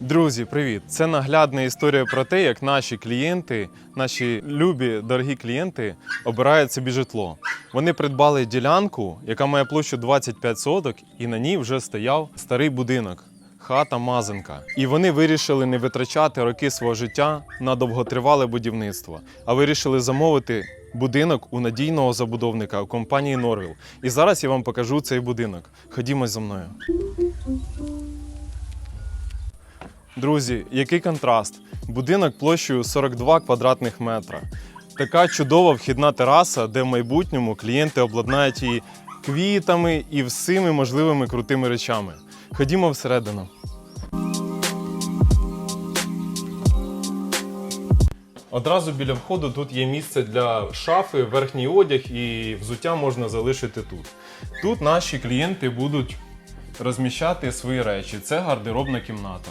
Друзі, привіт! Це наглядна історія про те, як наші клієнти, наші любі дорогі клієнти обирають собі житло. Вони придбали ділянку, яка має площу 25 соток, і на ній вже стояв старий будинок. Хата Мазанка. І вони вирішили не витрачати роки свого життя на довготривале будівництво, а вирішили замовити будинок у надійного забудовника у компанії Норвіл. І зараз я вам покажу цей будинок. Ходімо зі мною. Друзі, який контраст! Будинок площею 42 квадратних метра. Така чудова вхідна тераса, де в майбутньому клієнти обладнають її квітами і всіми можливими крутими речами. Ходімо всередину. Одразу біля входу тут є місце для шафи, верхній одяг і взуття можна залишити тут. Тут наші клієнти будуть розміщати свої речі. Це гардеробна кімната.